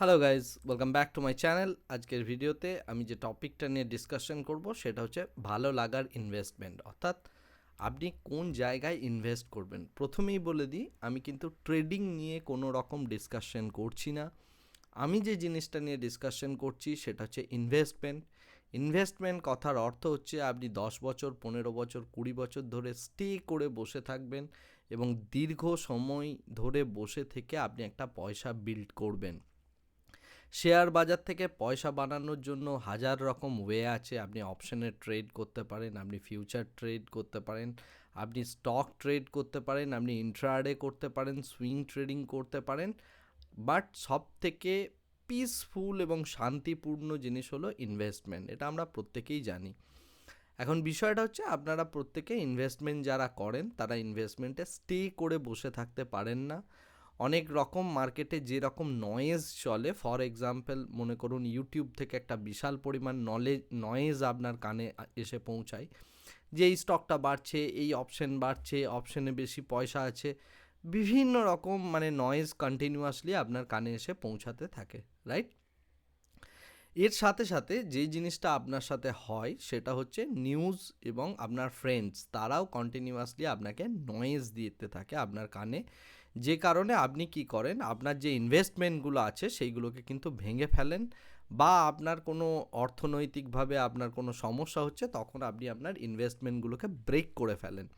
Hello guys welcome back to my channel আজকের ভিডিওতে আমি যে টপিকটা নিয়ে ডিসকাশন করব, সেটা হচ্ছে ভালো লাগার ইনভেস্টমেন্ট অর্থাৎ আপনি কোন জায়গায় ইনভেস্ট করবেন? প্রথমেই বলে দিই, আমি কিন্তু ট্রেডিং নিয়ে কোনো রকম ডিসকাশন করছি না। আমি যে জিনিসটা নিয়ে ডিসকাশন করছি, সেটা হচ্ছে ইনভেস্টমেন্ট ইনভেস্টমেন্ট কথার অর্থ হচ্ছে আপনি দশ বছর, পনেরো বছর, কুড়ি বছর ধরে স্টে করে বসে থাকবেন এবং দীর্ঘ সময় ধরে বসে থেকে আপনি একটা পয়সা বিল্ড করবেন। শেয়ার বাজার থেকে পয়সা বানানোর জন্য হাজার রকম ওয়ে আছে। আপনি অপশনে ট্রেড করতে পারেন, আপনি ফিউচার ট্রেড করতে পারেন, আপনি স্টক ট্রেড করতে পারেন, আপনি ইন্ট্রাডে করতে পারেন সুইং ট্রেডিং করতে পারেন। বাট সব থেকে পিসফুল এবং শান্তিপূর্ণ জিনিস হলো ইনভেস্টমেন্ট এটা আমরা প্রত্যেকেই জানি। এখন বিষয়টা হচ্ছে, আপনারা প্রত্যেকে ইনভেস্টমেন্ট যারা করেন, তারা ইনভেস্টমেন্টে স্টে করে বসে থাকতে পারেন না। অনেক রকম মার্কেটে যেরকম নয়েজ চলে ফর এক্সাম্পল মনে করুন ইউটিউব থেকে একটা বিশাল পরিমাণ নলেজ নয়েজ আপনার কানে এসে পৌঁছায়, যে এই স্টকটা বাড়ছে, এই অপশন বাড়ছে অপশনে বেশি পয়সা আছে, বিভিন্ন রকম মানে নয়েজ কন্টিনিউয়াসলি আপনার কানে এসে পৌঁছাতে থাকে রাইট এর সাথে সাথে যে জিনিসটা আপনার সাথে হয়, সেটা হচ্ছে নিউজ এবং আপনার ফ্রেন্ডস তারাও কন্টিনিউয়াসলি আপনাকে নয়েজ দিতে থাকে আপনার কানে যে কারণে আপনি কি করেন, আপনার যে ইনভেস্টমেন্টগুলো আছে সেইগুলোকে কিন্তু ভেঙে ফেলেন বা আপনার কোনো অর্থনৈতিকভাবে আপনার কোনো সমস্যা হচ্ছে তখন আপনি আপনার ইনভেস্টমেন্টগুলোকে ব্রেক করে ফেলেন।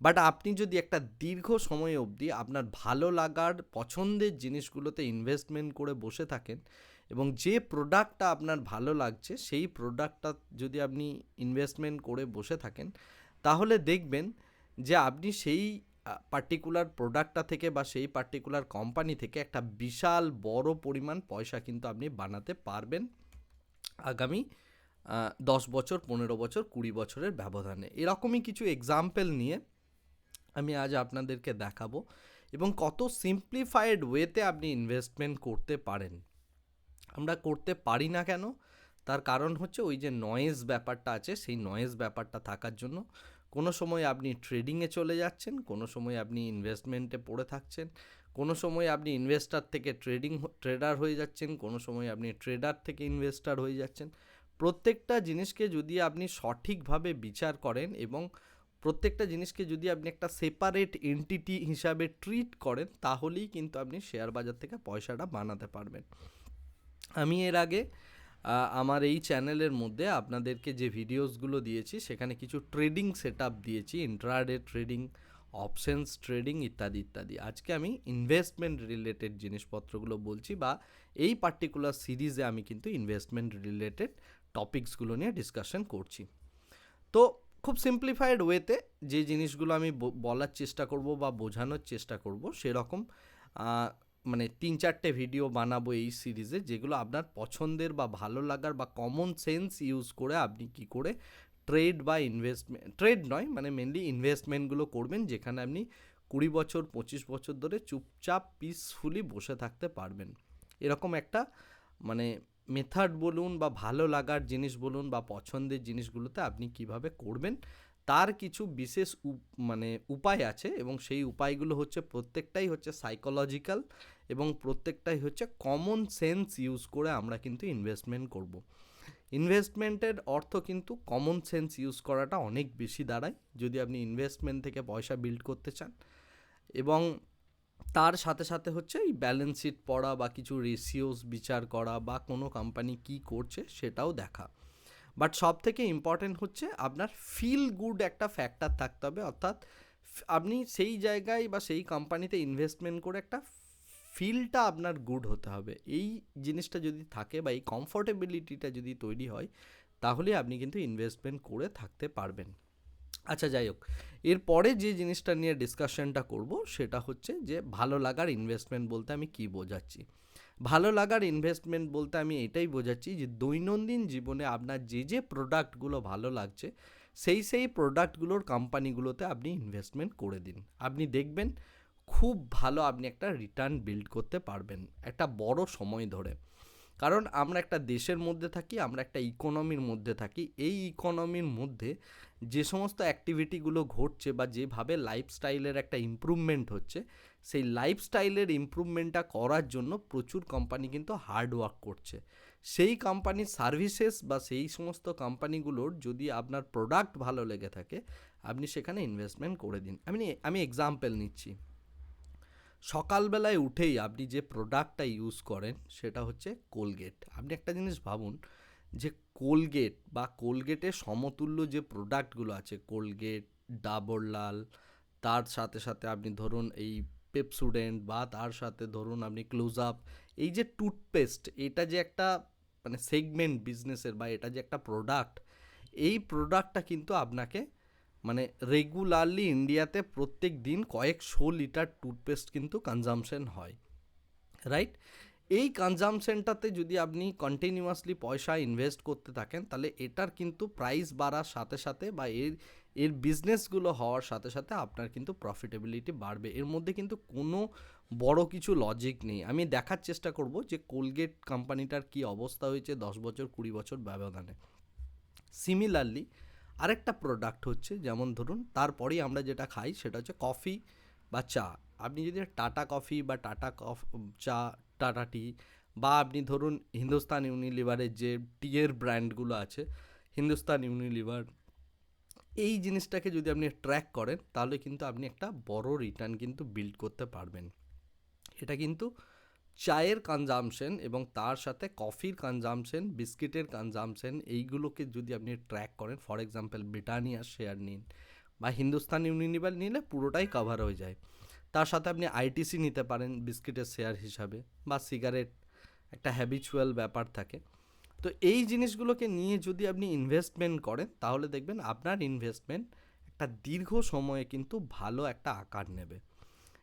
বাট আপনি যদি একটা দীর্ঘ সময় অবধি আপনার ভালো লাগার, পছন্দের জিনিসগুলোতে ইনভেস্টমেন্ট করে বসে থাকেন এবং যে প্রোডাক্টটা আপনার ভালো লাগছে সেই প্রোডাক্টটা যদি আপনি ইনভেস্টমেন্ট করে বসে থাকেন, তাহলে দেখবেন যে আপনি সেই পার্টিকুলার প্রোডাক্টটা থেকে বা সেই পার্টিকুলার কোম্পানি থেকে একটা বিশাল বড় পরিমাণ পয়সা কিন্তু আপনি বানাতে পারবেন আগামী দশ বছর, পনেরো বছর, কুড়ি বছরের ব্যবধানে। এরকমই কিছু এক্সাম্পল নিয়ে আমি আজ আপনাদেরকে দেখাবো এবং কত সিম্পলিফাইড ওয়েতে আপনি ইনভেস্টমেন্ট করতে পারেন। আমরা করতে পারি না কেন? তার কারণ হচ্ছে ওই যে নয়েজ ব্যাপারটা আছে, সেই নয়েজ ব্যাপারটা থাকার জন্য কোনো সময় আপনি ট্রেডিংয়ে চলে যাচ্ছেন, কোনো সময় আপনি ইনভেস্টমেন্টে পড়ে থাকছেন, কোনো সময় আপনি ইনভেস্টার থেকে ট্রেডিং ট্রেডার হয়ে যাচ্ছেন, কোনো সময় আপনি ট্রেডার থেকে ইনভেস্টার হয়ে যাচ্ছেন। প্রত্যেকটা জিনিসকে যদি আপনি সঠিকভাবে বিচার করেন এবং প্রত্যেকটা জিনিসকে যদি আপনি একটা সেপারেট এন্টিটি হিসাবে ট্রিট করেন, তাহলেই কিন্তু আপনি শেয়ার বাজার থেকে পয়সাটা বানাতে পারবেন। আমি এর আগে আমার এই চ্যানেলের মধ্যে আপনাদেরকে যে ভিডিওসগুলো দিয়েছি, সেখানে কিছু ট্রেডিং সেট দিয়েছি ইন্ট্রাডে ট্রেডিং, অপশনস ট্রেডিং ইত্যাদি ইত্যাদি। আজকে আমি ইনভেস্টমেন্ট রিলেটেড জিনিসপত্রগুলো বলছি বা এই পার্টিকুলার সিরিজে আমি কিন্তু ইনভেস্টমেন্ট রিলেটেড টপিকসগুলো নিয়ে ডিসকাশন করছি। তো খুব সিম্পলিফাইড ওয়েতে যে জিনিসগুলো আমি বলার চেষ্টা করব বা বোঝানোর চেষ্টা করব, সেরকম মানে তিন চারটে ভিডিও বানাবো এই সিরিজে যেগুলো আপনার পছন্দের বা ভালো লাগার বা কমন সেন্স ইউজ করে আপনি কি করে ট্রেড বা ইনভেস্টমেন্ট ট্রেড নয় মানে মেনলি ইনভেস্টমেন্টগুলো করবেন, যেখানে আপনি কুড়ি বছর, পঁচিশ বছর ধরে চুপচাপ পিসফুলি বসে থাকতে পারবেন। এরকম একটা মানে মেথড বলুন বা ভালো লাগার জিনিস বলুন বা পছন্দের জিনিসগুলোতে আপনি কীভাবে করবেন তার কিছু বিশেষ মানে উপায় আছে এবং সেই উপায়গুলো হচ্ছে প্রত্যেকটাই হচ্ছে সাইকোলজিক্যাল এবং প্রত্যেকটাই হচ্ছে কমন সেন্স ইউজ করে আমরা কিন্তু ইনভেস্টমেন্ট করব। ইনভেস্টমেন্টের অর্থ কিন্তু কমন সেন্স ইউজ করাটা অনেক বেশি দাঁড়ায় যদি আপনি ইনভেস্টমেন্ট থেকে পয়সা বিল্ড করতে চান এবং তার সাথে সাথে হচ্ছে এই ব্যালেন্স শিট পড়া বা কিছু রেশিওস বিচার করা বা কোনো কোম্পানি কি করছে সেটাও দেখা। বাট সব থেকে ইম্পর্টেন্ট হচ্ছে আপনার ফিল গুড একটা ফ্যাক্টর থাকতে হবে। অর্থাৎ আপনি সেই জায়গায় বা সেই কোম্পানিতে ইনভেস্টমেন্ট করে একটা ফিলটা আপনার গুড হতে হবে। এই জিনিসটা যদি থাকে বা এই কমফোর্টেবিলিটিটা যদি তৈরি হয়, তাহলে আপনি কিন্তু ইনভেস্টমেন্ট করে থাকতে পারবেন। আচ্ছা যাই হোক। এরপরে যে জিনিসটা নিয়ে ডিসকাশনটা করব, সেটা হচ্ছে যে ভালো লাগার ইনভেস্টমেন্ট বলতে আমি কি বোঝাচ্ছি? ভালো লাগার ইনভেস্টমেন্ট বলতে আমি এটাই বোঝাচ্ছি যে দৈনন্দিন জীবনে আপনার যে যে প্রোডাক্টগুলো ভালো লাগছে, সেই সেই প্রোডাক্টগুলোর কোম্পানিগুলোতে আপনি ইনভেস্টমেন্ট করে দিন। আপনি দেখবেন খুব ভালো আপনি একটা রিটার্ন বিল্ড করতে পারবেন একটা বড় সময় ধরে। কারণ আমরা একটা দেশের মধ্যে থাকি, আমরা একটা ইকোনমির মধ্যে থাকি। এই ইকোনমির মধ্যে যে সমস্ত অ্যাক্টিভিটিগুলো ঘটছে বা যেভাবে লাইফস্টাইলের একটা ইমপ্রুভমেন্ট হচ্ছে সেই লাইফস্টাইলের ইমপ্রুভমেন্টটা করার জন্য প্রচুর কোম্পানি কিন্তু হার্ড ওয়ার্ক করছে। সেই কোম্পানির সার্ভিসেস বা সেই সমস্ত কোম্পানিগুলোর যদি আপনার প্রোডাক্ট ভালো লেগে থাকে, আপনি সেখানে ইনভেস্টমেন্ট করে দিন। আমি আমি এক্সাম্পল নিচ্ছি। সকালবেলায় উঠেই আপনি যে প্রোডাক্টটা ইউজ করেন, সেটা হচ্ছে কোলগেট আপনি একটা জিনিস ভাবুন, যে কোলগেট বা কোলগেটের সমতুল্য যে প্রোডাক্টগুলো আছে কোলগেট ডাবর লাল তার সাথে সাথে আপনি ধরুন এই পেপসুডেন্ট বা তার সাথে ধরুন আপনি ক্লোজ আপ এই যে টুথপেস্ট এটা যে একটা মানে সেগমেন্ট বিজনেসের বা এটা যে একটা প্রোডাক্ট এই প্রোডাক্টটা কিন্তু আপনাকে মানে রেগুলারলি ইন্ডিয়াতে প্রত্যেক দিন কয়েকশো লিটার টুথপেস্ট কিন্তু কনজামশন হয় রাইট এই কনজামশনটাতে যদি আপনি কন্টিনিউয়াসলি পয়সা ইনভেস্ট করতে থাকেন, তাহলে এটার কিন্তু প্রাইস বাড়ার সাথে সাথে বা এর এর বিজনেসগুলো হওয়ার সাথে সাথে আপনার কিন্তু প্রফিটেবিলিটি বাড়বে। এর মধ্যে কিন্তু কোনো বড় কিছু লজিক নেই। আমি দেখার চেষ্টা করব যে কোলগেট কোম্পানিটার কি অবস্থা হয়েছে দশ বছর, কুড়ি বছর ব্যবধানে। সিমিলারলি আরেকটা প্রোডাক্ট হচ্ছে, যেমন ধরুন, তারপরেই আমরা যেটা খাই সেটা হচ্ছে কফি বা চা। আপনি যদি টাটা কফি বা টাটা কফ, চা, টাটা টি বা আপনি ধরুন হিন্দুস্তান ইউনিলিভারের যে টিয়ের ব্র্যান্ডগুলো আছে, হিন্দুস্তান ইউনিলিভার এই জিনিসটাকে যদি আপনি ট্র্যাক করেন, তাহলে কিন্তু আপনি একটা বড় রিটার্ন কিন্তু বিল্ড করতে পারবেন। এটা কিন্তু চায়ের কনজামশন এবং তার সাথে কফির কনজামশন বিস্কিটের কনজামশন এইগুলোকে যদি আপনি ট্র্যাক করেন ফর এক্সাম্পল ব্রিটানিয়ার শেয়ার নিন বা হিন্দুস্তান ইউনিলিভার নিলে পুরোটাই কভার হয়ে যায়। তার সাথে আপনি আইটিসি নিতে পারেন বিস্কিটের শেয়ার হিসাবে বা সিগারেট একটা হ্যাবিচুয়াল ব্যাপার থাকে। তো এই জিনিসগুলোকে নিয়ে যদি আপনি ইনভেস্টমেন্ট করেন, তাহলে দেখবেন আপনার ইনভেস্টমেন্ট একটা দীর্ঘ সময়ে কিন্তু ভালো একটা আকার নেবে।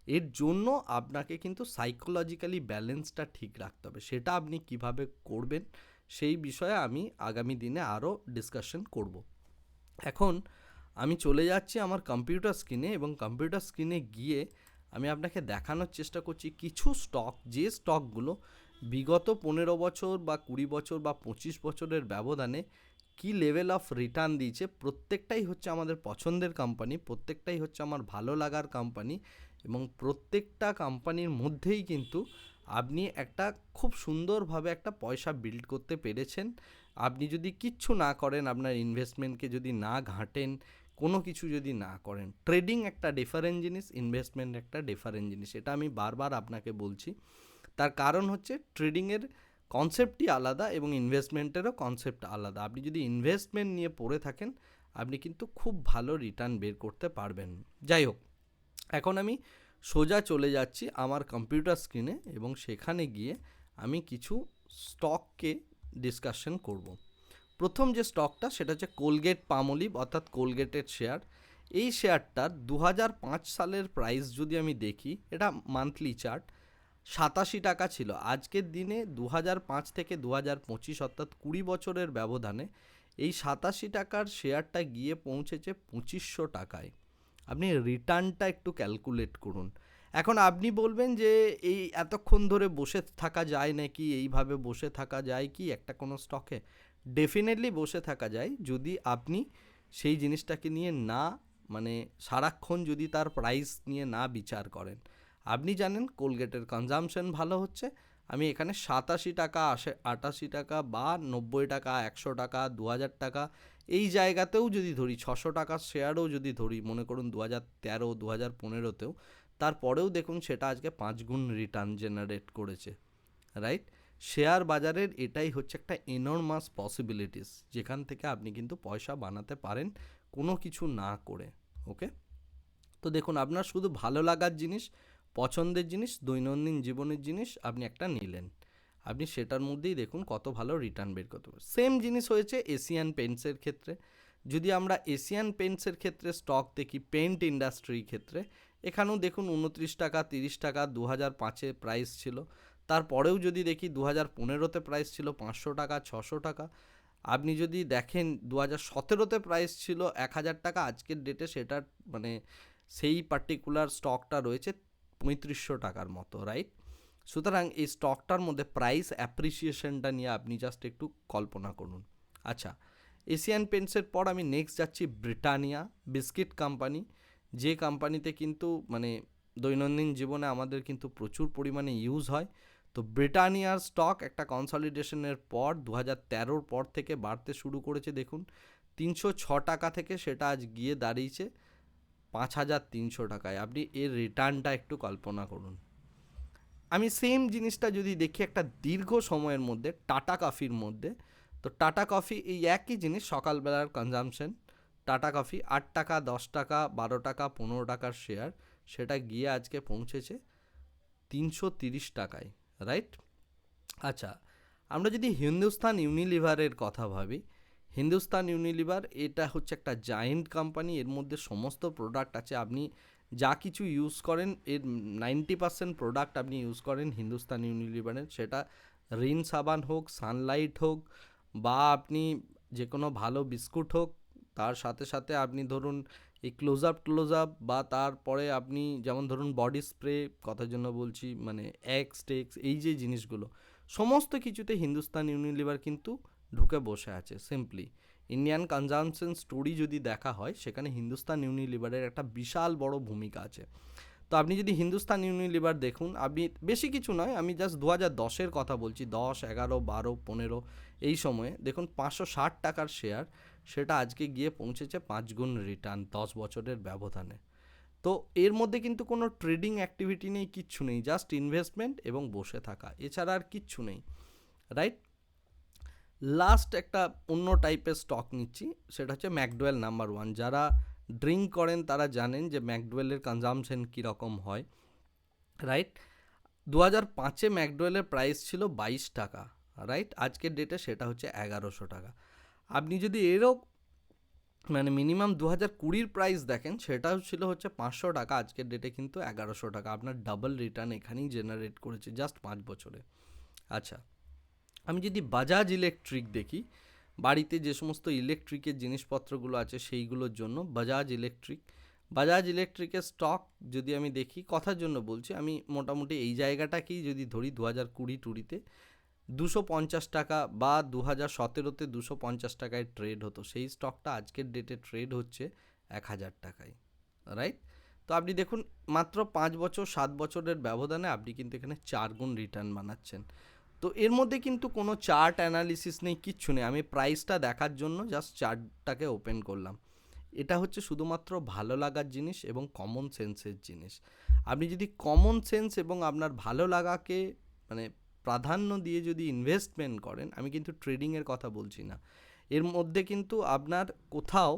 এর জন্য আপনাকে কিন্তু সাইকোলজিক্যালি ব্যালেন্সটা ঠিক রাখতে হবে। সেটা আপনি কীভাবে করবেন, সেই বিষয়ে আমি আগামী দিনে আরও ডিসকাশন করব। এখন আমি চলে যাচ্ছি আমার কম্পিউটার স্ক্রিনে এবং কম্পিউটার স্ক্রিনে গিয়ে আমি আপনাকে দেখানোর চেষ্টা করছি কিছু স্টক যে স্টকগুলো বিগত পনেরো বছর বা কুড়ি বছর বা পঁচিশ বছরের ব্যবধানে কি লেভেল অফ রিটার্ন দিয়েছে প্রত্যেকটাই হচ্ছে আমাদের পছন্দের কোম্পানি প্রত্যেকটাই হচ্ছে আমার ভালো লাগার কোম্পানি এবং প্রত্যেকটা কোম্পানির মধ্যেই কিন্তু আপনি একটা খুব সুন্দরভাবে একটা পয়সা বিল্ড করতে পেরেছেন। আপনি যদি কিচ্ছু না করেন, আপনার ইনভেস্টমেন্টকে যদি না ঘাঁটেন, কোনো কিছু যদি না করেন ট্রেডিং একটা ডিফারেন্ট জিনিস ইনভেস্টমেন্ট একটা ডিফারেন্ট জিনিস, এটা আমি বারবার আপনাকে বলছি। তার কারণ হচ্ছে ট্রেডিংয়ের কনসেপ্টই আলাদা এবং ইনভেস্টমেন্টেরও কনসেপ্ট আলাদা। আপনি যদি ইনভেস্টমেন্ট নিয়ে পড়ে থাকেন, আপনি কিন্তু খুব ভালো রিটার্ন বের করতে পারবেন। যাই হোক, এখন আমি সোজা চলে যাচ্ছি আমার কম্পিউটার স্ক্রিনে এবং সেখানে গিয়ে আমি কিছু স্টককে ডিসকাশন করব। প্রথম যে স্টকটা সেটা হচ্ছে কোলগেট পামলিভ অর্থাৎ কোলগেটের শেয়ার এই শেয়ারটার দু হাজার পাঁচ সালের প্রাইস যদি আমি দেখি, এটা মান্থলি চার্ট সাতাশি টাকা ছিল। আজকের দিনে দু পাঁচ থেকে দু হাজার পঁচিশ অর্থাৎ কুড়ি বছরের ব্যবধানে এই সাতাশি টাকার শেয়ারটা গিয়ে পৌঁছেছে পঁচিশশো টাকায়। আপনি রিটার্নটা একটু ক্যালকুলেট করুন। এখন আপনি বলবেন যে এই এতক্ষণ ধরে বসে থাকা যায় নাকি? এইভাবে বসে থাকা যায় কি? একটা কোনো স্টকে? ডেফিনেটলি বসে থাকা যায়। যদি আপনি সেই জিনিসটাকে নিয়ে না মানে সারাক্ষণ যদি তার প্রাইস নিয়ে না বিচার করেন আপনি জানেন কোলগেটের কনজামশন ভালো হচ্ছে। আমি এখানে সাতাশি টাকা, আশে, আটাশি টাকা বা নব্বই টাকা, একশো টাকা, দু হাজার টাকা, এই জায়গাতেও যদি ধরি, ছশো টাকা শেয়ারও যদি ধরি, মনে করুন দু হাজার তেরো, দু হাজার পনেরোতেও, তারপরেও দেখুন সেটা আজকে পাঁচ গুণ রিটার্ন জেনারেট করেছে রাইট শেয়ার বাজারের এটাই হচ্ছে একটা এনর্মাস পসিবিলিটিস যেখান থেকে আপনি কিন্তু পয়সা বানাতে পারেন কোনো কিছু না করে ওকে তো দেখুন, আপনার শুধু ভালো লাগার জিনিস পছন্দের জিনিস, দৈনন্দিন জীবনের জিনিস আপনি একটা নিলেন। আপনি সেটার মধ্যেই দেখুন কত ভালো রিটার্ন বের করতে পারেন সেম জিনিস হয়েছে এশিয়ান পেন্টসের ক্ষেত্রে। যদি আমরা এশিয়ান পেন্টসের ক্ষেত্রে স্টক দেখি পেন্ট ইন্ডাস্ট্রির ক্ষেত্রে, এখানেও দেখুন উনত্রিশ টাকা, তিরিশ টাকা দু হাজার পাঁচে প্রাইস ছিল। তারপরেও যদি দেখি দু হাজার পনেরোতে প্রাইস ছিল পাঁচশো টাকা, ছশো টাকা। আপনি যদি দেখেন দু হাজার সতেরোতে প্রাইস ছিল এক হাজার টাকা, আজকের ডেটে সেটার মানে সেই পার্টিকুলার স্টকটা রয়েছে পঁয়ত্রিশশো টাকার মতো রাইট সুতরাং এই স্টকটার মধ্যে প্রাইস অ্যাপ্রিসিয়েশনটা নিয়ে আপনি জাস্ট একটু কল্পনা করুন। আচ্ছা এশিয়ান পেন্টসের পর আমি নেক্সট যাচ্ছি ব্রিটানিয়া বিস্কিট কোম্পানি যে কোম্পানিতে কিন্তু মানে দৈনন্দিন জীবনে আমাদের কিন্তু প্রচুর পরিমাণে ইউজ হয়। তো ব্রিটানিয়ার স্টক একটা কনসলিডেশনের পর দু হাজার পর থেকে বাড়তে শুরু করেছে, দেখুন। তিনশো ছ টাকা থেকে সেটা আজ গিয়ে দাঁড়িয়েছে। পাঁচ হাজার তিনশো টাকায় আপনি এর রিটার্নটা একটু কল্পনা করুন। আমি সেম জিনিসটা যদি দেখি একটা দীর্ঘ সময়ের মধ্যে টাটা কফির মধ্যে, তো টাটা কফি এই একই জিনিস সকালবেলার কনজামশন টাটা কফি আট টাকা, দশ টাকা, বারো টাকা, পনেরো টাকার শেয়ার সেটা গিয়ে আজকে পৌঁছেছে তিনশো তিরিশ টাকায় রাইট আচ্ছা আমরা যদি হিন্দুস্তান ইউনিলিভারের কথা ভাবি হিন্দুস্তান ইউনিলিভার, এটা হচ্ছে একটা জায়েন্ট কোম্পানি, এর মধ্যে সমস্ত প্রোডাক্ট আছে। আপনি যা কিছু ইউজ করেন, এর নাইনটি পার্সেন্ট প্রোডাক্ট আপনি ইউজ করেন হিন্দুস্তান ইউনিলিভারের সেটা রিন সাবান হোক সানলাইট হোক, বা আপনি যে কোনো ভালো বিস্কুট হোক, তার সাথে সাথে আপনি ধরুন এই ক্লোজ আপ ক্লোজ আপ বা তারপরে আপনি যেমন ধরুন বডি স্প্রে কথার জন্য বলছি মানে এক্স টেক্স এই যে জিনিসগুলো, সমস্ত কিছুতে হিন্দুস্তান ইউনিলিভার কিন্তু ঢুকে বসে আছে সিম্পলি ইন্ডিয়ান কনজামশন স্টোরি যদি দেখা হয়, সেখানে হিন্দুস্তান ইউনিলিভারের একটা বিশাল বড় ভূমিকা আছে। তো আপনি যদি হিন্দুস্তান ইউনিলিভার দেখুন, আপনি, বেশি কিছু নয়, আমি জাস্ট দু হাজার দশের কথা বলছি, দশ, এগারো, বারো, পনেরো, এই সময়ে। দেখুন, পাঁচশো ষাট টাকার শেয়ার সেটা আজকে গিয়ে পৌঁছেছে পাঁচ গুণ রিটার্ন দশ বছরের ব্যবধানে। তো এর মধ্যে কিন্তু কোনো ট্রেডিং অ্যাক্টিভিটি নেই, কিচ্ছু নেই জাস্ট ইনভেস্টমেন্ট এবং বসে থাকা, এছাড়া আর কিচ্ছু নেই রাইট লাস্ট একটা অন্য টাইপের স্টক নিচ্ছি, সেটা হচ্ছে ম্যাকডোয়েল নাম্বার ওয়ান যারা ড্রিঙ্ক করেন, তারা জানেন যে ম্যাকডোয়েলের কনজামশন কীরকম হয় রাইট দু হাজার পাঁচে ম্যাকডোয়েলের প্রাইস ছিল বাইশ টাকা রাইট আজকের ডেটে সেটা হচ্ছে এগারোশো টাকা। আপনি যদি এরও মানে মিনিমাম দু হাজার কুড়ির প্রাইস দেখেন, সেটাও ছিল হচ্ছে পাঁচশো টাকা, আজকের ডেটে কিন্তু এগারোশো টাকা। আপনার ডাবল রিটার্ন এখানেই জেনারেট করেছে জাস্ট পাঁচ বছরে। আচ্ছা আমি যদি বাজাজ ইলেকট্রিক দেখি, বাড়িতে যে সমস্ত ইলেকট্রিকের জিনিসপত্রগুলো আছে সেইগুলোর জন্য বাজাজ ইলেকট্রিক। বাজাজ ইলেকট্রিকের স্টক যদি আমি দেখি, কথার জন্য বলছি, আমি মোটামুটি এই জায়গাটাকেই যদি ধরি দু হাজার কুড়ি টুড়িতে দুশো পঞ্চাশ টাকা বা দু হাজার সতেরোতে দুশো পঞ্চাশ টাকায় ট্রেড হতো। সেই স্টকটা আজকের ডেটে ট্রেড হচ্ছে এক হাজার টাকায় রাইট তো আপনি দেখুন, মাত্র পাঁচ বছর, সাত বছরের ব্যবধানে আপনি কিন্তু এখানে চার গুণ রিটার্ন বানাচ্ছেন। তো এর মধ্যে কিন্তু কোনো চার্ট অ্যানালিসিস নেই, কিচ্ছু নেই। আমি প্রাইসটা দেখার জন্য জাস্ট চার্টটাকে ওপেন করলাম। এটা হচ্ছে শুধুমাত্র ভালো লাগার জিনিস এবং কমন সেন্সের জিনিস। আপনি যদি কমন সেন্স এবং আপনার ভালো লাগাকে মানে প্রাধান্য দিয়ে যদি ইনভেস্টমেন্ট করেন, আমি কিন্তু ট্রেডিংয়ের কথা বলছি না। এর মধ্যে কিন্তু আপনার কোথাও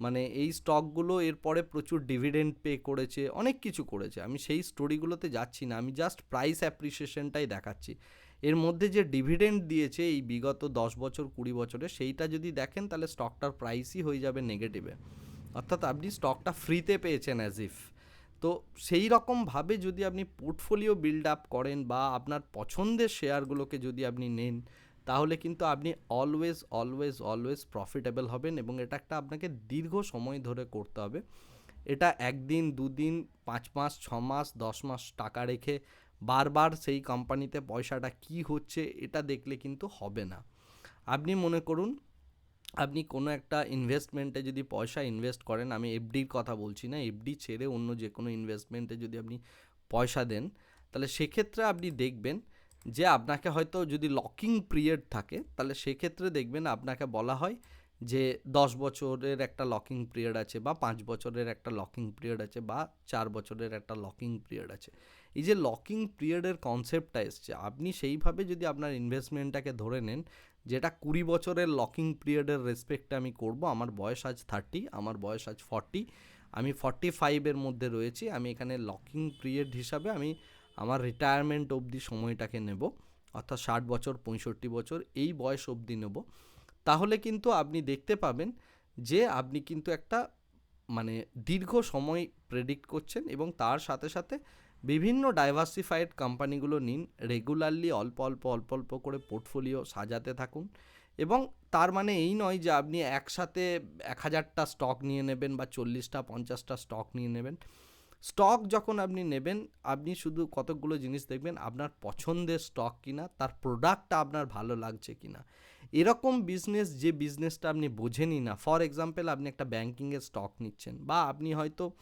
মানে এই স্টকগুলো এরপরে প্রচুর ডিভিডেন্ড পে করেছে, অনেক কিছু করেছে। আমি সেই স্টোরিগুলোতে যাচ্ছি না, আমি জাস্ট প্রাইস অ্যাপ্রিসিয়েশনটাই দেখাচ্ছি। এর মধ্যে যে ডিভিডেন্ড দিয়েছে এই বিগত দশ বছর, কুড়ি বছরে, সেইটা যদি দেখেন তাহলে স্টকটার প্রাইসই হয়ে যাবে নেগেটিভে অর্থাৎ আপনি স্টকটা ফ্রিতে পেয়েছেন অ্যাজ ইফ তো সেই রকমভাবে যদি আপনি পোর্টফোলিও বিল্ড আপ করেন বা আপনার পছন্দের শেয়ারগুলোকে যদি আপনি নেন, তাহলে কিন্তু আপনি অলওয়েজ অলওয়েজ অলওয়েজ প্রফিটেবল হবেন এবং এটা একটা আপনাকে দীর্ঘ সময় ধরে করতে হবে। এটা একদিন, দুদিন, পাঁচ মাস, ছ মাস, দশ মাস টাকা রেখে বারবার সেই কোম্পানিতে পয়সাটা কি হচ্ছে এটা দেখলে কিন্তু হবে না। আপনি মনে করুন, আপনি কোনো একটা ইনভেস্টমেন্টে যদি পয়সা ইনভেস্ট করেন, আমি এফডির কথা বলছি না এফডি ছেড়ে অন্য যে কোনো ইনভেস্টমেন্টে যদি আপনি পয়সা দেন, তাহলে সেক্ষেত্রে আপনি দেখবেন যে আপনাকে হয়তো যদি লকিং পিরিয়ড থাকে, তাহলে সেক্ষেত্রে দেখবেন আপনাকে বলা হয় যে দশ বছরের একটা লকিং পিরিয়ড আছে বা পাঁচ বছরের একটা লকিং পিরিয়ড আছে বা চার বছরের একটা লকিং পিরিয়ড আছে। এই যে লকিং পিরিয়ডের কনসেপ্টটা এসছে, আপনি সেইভাবে যদি আপনার ইনভেস্টমেন্টটাকে ধরে নেন, যেটা কুড়ি বছরের লকিং পিরিয়ডের রেসপেক্টে আমি করব, আমার বয়স আজ থার্টি আমার বয়স আজ ফর্টি আমি ফর্টি ফাইভের মধ্যে রয়েছি, আমি এখানে লকিং পিরিয়ড হিসাবে আমি আমার রিটায়ারমেন্ট অবধি সময়টাকে নেব, অর্থাৎ ষাট বছর, পঁয়ষট্টি বছর, এই বয়স অবধি নেব। তাহলে কিন্তু আপনি দেখতে পাবেন যে আপনি কিন্তু একটা মানে দীর্ঘ সময় প্রেডিক্ট করছেন এবং তার সাথে সাথে বিভিন্ন ডাইভার্সিফাইড কোম্পানিগুলো নিন রেগুলারলি অল্প অল্প অল্প অল্প করে পোর্টফোলিও সাজাতে থাকুন। এবং তার মানে এই নয় যে আপনি একসাথে এক হাজারটা স্টক নিয়ে নেবেন বা চল্লিশটা, পঞ্চাশটা স্টক নিয়ে নেবেন। স্টক যখন আপনি নেবেন, আপনি শুধু কতকগুলো জিনিস দেখবেন, আপনার পছন্দের স্টক কিনা, তার প্রোডাক্টটা আপনার ভালো লাগছে কিনা। এরকম বিজনেস যে বিজনেসটা আপনি বোঝেনই না। ফর এক্সাম্পল আপনি একটা ব্যাঙ্কিংয়ের স্টক নিচ্ছেন বা আপনি হয়তো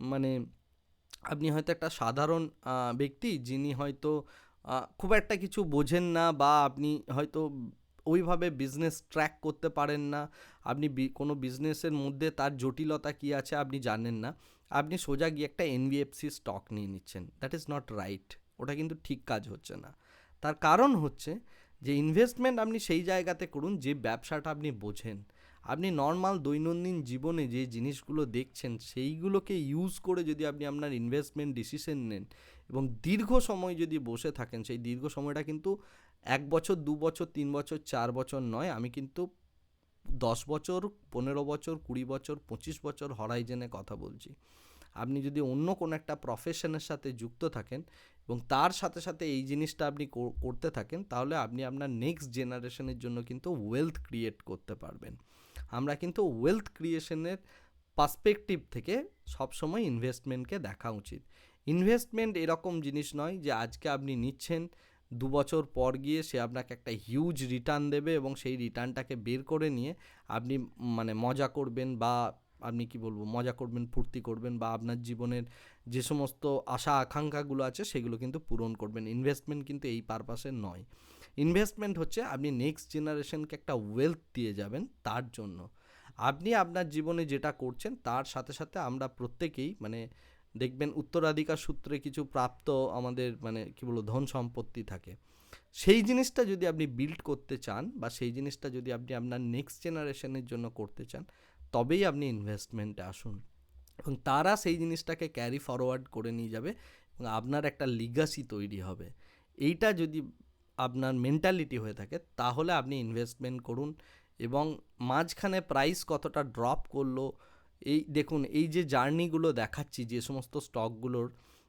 মানে আপনি হয়তো একটা সাধারণ ব্যক্তি যিনি হয়তো খুব একটা কিছু বোঝেন না বা আপনি হয়তো ওইভাবে বিজনেস ট্র্যাক করতে পারেন না। আপনি কোনো বিজনেসের মধ্যে তার জটিলতা কী আছে আপনি জানেন না। আপনি সোজা গিয়ে একটা এনবিএফসি স্টক নিয়ে নিচ্ছেন। দ্যাট ইজ নট রাইট ওটা কিন্তু ঠিক কাজ হচ্ছে না। তার কারণ হচ্ছে যে ইনভেস্টমেন্ট আপনি সেই জায়গাতে করুন যে ব্যবসাটা আপনি বোঝেন। আপনি নর্মাল দৈনন্দিন জীবনে যে জিনিসগুলো দেখছেন, সেইগুলোকে ইউজ করে যদি আপনি আপনার ইনভেস্টমেন্ট ডিসিশন নেন এবং দীর্ঘ সময় যদি বসে থাকেন, সেই দীর্ঘ সময়টা কিন্তু এক বছর, দু বছর, তিন বছর, চার বছর নয়, আমি কিন্তু দশ বছর, পনেরো বছর, কুড়ি বছর, পঁচিশ বছর হরাইজেনে কথা বলছি। আপনি যদি অন্য কোনো একটা প্রফেশনের সাথে যুক্ত থাকেন এবং তার সাথে সাথে এই জিনিসটা আপনি কর- করতে থাকেন, তাহলে আপনি আপনার নেক্সট জেনারেশনের জন্য কিন্তু ওয়েলথ ক্রিয়েট করতে পারবেন। আমরা কিন্তু ওয়েলথ ক্রিয়েশনের পার্সপেক্টিভ থেকে সবসময় ইনভেস্টমেন্টকে দেখা উচিত। ইনভেস্টমেন্ট এরকম জিনিস নয় যে আজকে আপনি নিচ্ছেন, দু বছর পর গিয়ে সে আপনাকে একটা হিউজ রিটার্ন দেবে এবং সেই রিটার্নটাকে বের করে নিয়ে আপনি মানে মজা করবেন বা আপনি কি বলব, মজা করবেন, ফুর্তি করবেন বা আপনার জীবনের যে সমস্ত আশা আকাঙ্ক্ষাগুলো আছে সেগুলো কিন্তু পূরণ করবেন। ইনভেস্টমেন্ট কিন্তু এই পারপাসে নয়। ইনভেস্টমেন্ট হচ্ছে আপনি নেক্সট জেনারেশনকে একটা ওয়েলথ দিয়ে যাবেন তার জন্য। আপনি আপনার জীবনে যেটা করছেন তার সাথে সাথে আমরা প্রত্যেকেই মানে দেখবেন উত্তরাধিকার সূত্রে কিছু প্রাপ্ত আমাদের মানে কি বলব ধন সম্পত্তি থাকে। সেই জিনিসটা যদি আপনি বিল্ড করতে চান বা সেই জিনিসটা যদি আপনি আপনার নেক্সট জেনারেশনের জন্য করতে চান, তবেই আপনি ইনভেস্টমেন্টে আসুন। এবং তারা সেই জিনিসটাকে ক্যারি ফরওয়ার্ড করে নিয়ে যাবে এবং আপনার একটা লিগাসি তৈরি হবে। এইটা যদি আপনার মেন্টালিটি হয়ে থাকে, তাহলে আপনি ইনভেস্টমেন্ট করুন এবং মাঝখানে প্রাইস কতটা ড্রপ করল, এই দেখুন, এই যে জার্নিগুলো দেখাচ্ছি, যে সমস্ত স্টকগুলোর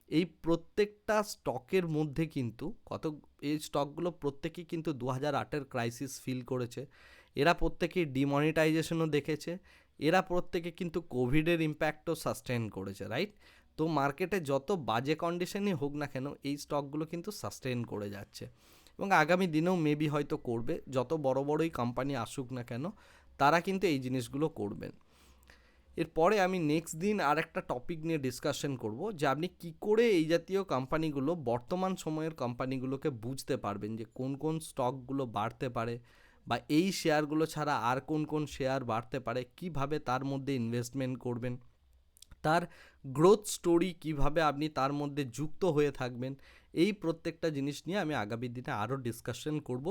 এই প্রত্যেকটা স্টকের মধ্যে কিন্তু কত, এই স্টকগুলো প্রত্যেকেই কিন্তু দু হাজার আটের ক্রাইসিস ফিল করেছে। এরা প্রত্যেকেই ডিমনিটাইজেশনও দেখেছে, এরা প্রত্যেকে কিন্তু কোভিডের ইম্প্যাক্টও সাস্টেন করেছে রাইট তো মার্কেটে যত বাজে কন্ডিশনই হোক না কেন, এই স্টকগুলো কিন্তু সাস্টেন করে যাচ্ছে। এবং আগামী দিনেও মেবি হয়তো করবে। যত বড় বড়ই কোম্পানি আসুক না কেন, তারা কিন্তু এই জিনিসগুলো করবেন। এরপরে আমি নেক্সট দিন আর একটা টপিক নিয়ে ডিসকাশন করব যে আপনি কি করে এই জাতীয় কোম্পানিগুলো বর্তমান সময়ের কোম্পানিগুলোকে বুঝতে পারবেন যে কোন কোন স্টকগুলো বাড়তে পারে বা এই শেয়ারগুলো ছাড়া আর কোন কোন শেয়ার বাড়তে পারে, কীভাবে তার মধ্যে ইনভেস্টমেন্ট করবেন। তার গ্রোথ স্টোরি কীভাবে আপনি তার মধ্যে যুক্ত হয়ে থাকবেন, এই প্রত্যেকটা জিনিস নিয়ে আমি আগামী দিনে আরও ডিসকাশন করব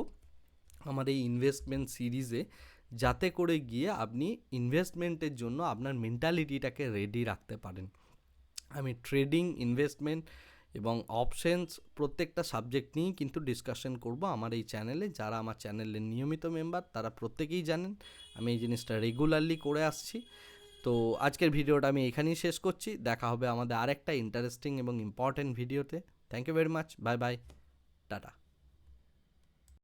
আমার এই ইনভেস্টমেন্ট সিরিজে যাতে করে গিয়ে আপনি ইনভেস্টমেন্টের জন্য আপনার মেন্টালিটিটাকে রেডি রাখতে পারেন। আমি ট্রেডিং ইনভেস্টমেন্ট এবং অপশনস প্রত্যেকটা সাবজেক্ট নিয়েই কিন্তু ডিসকাশন করব আমার এই চ্যানেলে যারা আমার চ্যানেলের নিয়মিত মেম্বার তারা প্রত্যেকেই জানেন, আমি এই জিনিসটা রেগুলারলি করে আসছি। তো আজকের ভিডিওটা আমি এখানেই শেষ করছি। দেখা হবে আমাদের আরেকটা ইন্টারেস্টিং এবং ইম্পর্ট্যান্ট ভিডিওতে thank you very much bye bye tata